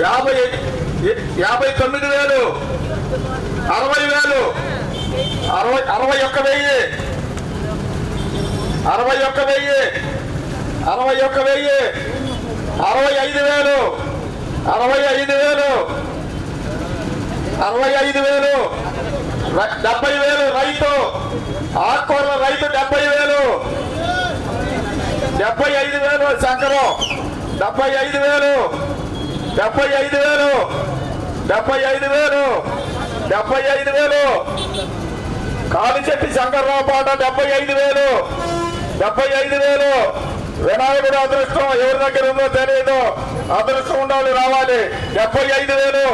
యాభై యాభై తొమ్మిది వేలు అరవై వేలు అరవై అరవై ఒక్క వెయ్యి అరవై ఒక్క వెయ్యి అరవై ఒక్క వెయ్యి అరవై ఐదు వేలు అరవై ఐదు వేలు అరవై ఐదు వేలు డెబ్బై వేలు రైతు ఆకుకూరల రైతు డెబ్బై వేలు డెబ్బై ఐదు వేలు శంకరం డెబ్బై ఐదు వేలు డెబ్బై ఐదు వేలు డెబ్బై ఐదు వేలు డెబ్బై ఐదు వేలు కాలిచెట్టి శంకర్రావు పాట డెబ్బై ఐదు వేలు డెబ్బై ఐదు వేలు వినాయకుడు అదృష్టం ఎవరి దగ్గర ఉందో తెలియదు అదృష్టం ఉండాలి రావాలి డెబ్బై ఐదు వేలు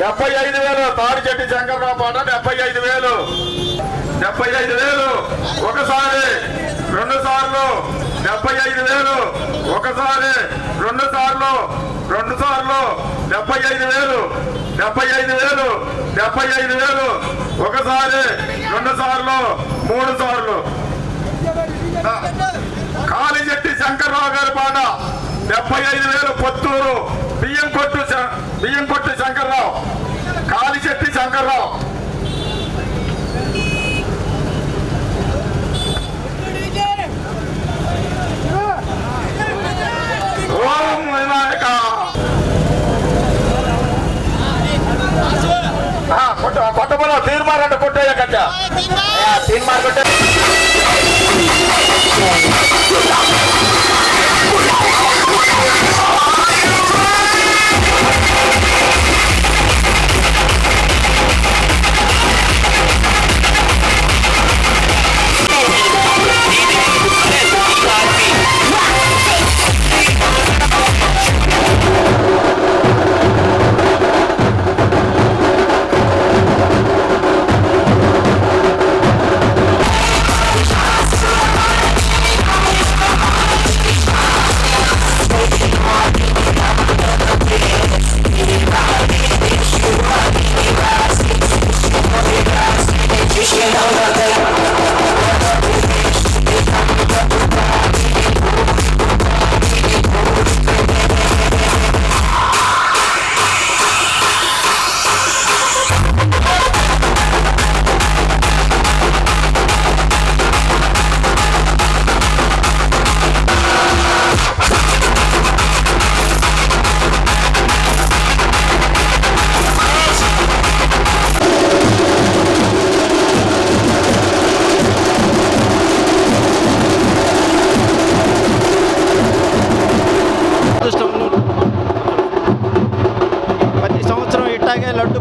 డెబ్బై ఐదు వేలు తాడిచెట్టి శంకర్రావు పాట డెబ్బై ఐదు వేలు డెబ్బై ఐదు వేలు ఒకసారి రెండు సార్లు డెబ్బై ఐదు వేలు ఒకసారి రెండు సార్లు రెండు సార్లు డెబ్బై ఐదు వేలు డెబ్బై ఐదు వేలు డెబ్బై ఐదు వేలు. ఒకసారి రెండు సార్లు మూడు సార్లు. కాలిజెట్టి శంకర్రావు గారి పాట డెబ్బై ఐదు వేలు పొత్తూరు బియ్యం కొట్టు శ- బియ్యం కొట్టు శంకర్రావు కాలిచెట్టి శంకర్రావు ఓం వినాయక ఆ, కొట్ట కొట్టమలో తీర్మానంటే కొట్టేయ కట్ట తీర్మానం కొట్టే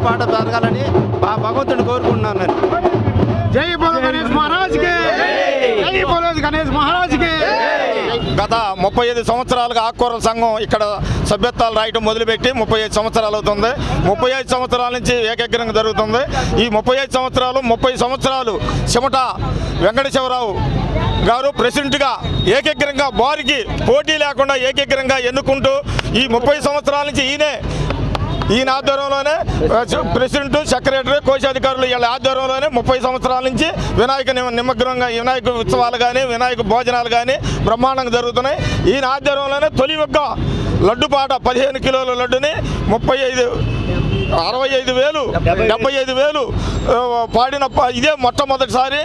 పాట జరగాలని ఆ భగవంతుని కోరుకుంటున్నాను నేను. జై బోలో గణేష్ మహారాజ్కి జై బోలో గణేష్ మహారాజ్కి గత ముప్పై ఐదు సంవత్సరాలుగా ఆకుకూరల సంఘం ఇక్కడ సభ్యత్వాలు రాయటం మొదలుపెట్టి ముప్పై ఐదు సంవత్సరాలు అవుతుంది. ముప్పై ఐదు సంవత్సరాల నుంచి ఏకగ్రంగా జరుగుతుంది. ఈ ముప్పై ఐదు సంవత్సరాలు ముప్పై సంవత్సరాలు చెమట వెంకటేశ్వరరావు గారు ప్రెసిడెంట్గా ఏకగ్రంగా వారికి పోటీ లేకుండా ఏకగ్రంగా ఎన్నుకుంటూ ఈ ముప్పై సంవత్సరాల నుంచి ఈయనే ఈయన ఆధ్వర్యంలోనే ప్రెసిడెంట్ సెక్రటరీ కోశాధికారులు వీళ్ళ ఆధ్వర్యంలోనే ముప్పై సంవత్సరాల నుంచి వినాయక నిమ- నిమగ్నంగా వినాయక ఉత్సవాలు కానీ వినాయక భోజనాలు కానీ బ్రహ్మాండంగా జరుగుతున్నాయి. ఈయన ఆధ్వర్యంలోనే తొలి ఒక్క లడ్డు పాట పదిహేను కిలోల లడ్డుని ముప్పై ఐదు అరవై ఐదు వేలు డెబ్బై ఐదు వేలు పాడిన ఇదే మొట్టమొదటిసారి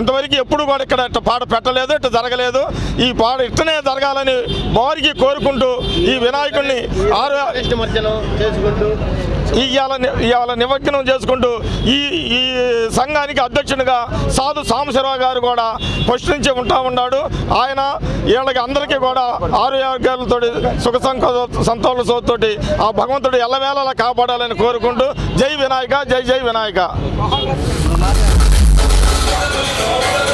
ఇంతవరకు ఎప్పుడు కూడా ఇక్కడ ఇట్ట పాట పెట్టలేదు ఇట్ట జరగలేదు. ఈ పాట ఇట్టనే జరగాలని వారికి కోరుకుంటూ ఈ వినాయకుడిని ఆరు చేసుకుంటూ ఇవాళ ఇవాళ నిమగ్నం చేసుకుంటూ ఈ ఈ సంఘానికి అధ్యక్షునిగా సాధు సాంబశివరావు గారు కూడా ఫస్ట్ నుంచి ఉంటా ఉన్నాడు. ఆయన వీళ్ళకి అందరికీ కూడా ఆరోగ్యాలతో సుఖ సంతోషంతోటి ఆ భగవంతుడు ఎల్లవేళలా కాపాడాలని కోరుకుంటూ జై వినాయక జై జై వినాయక. Oh,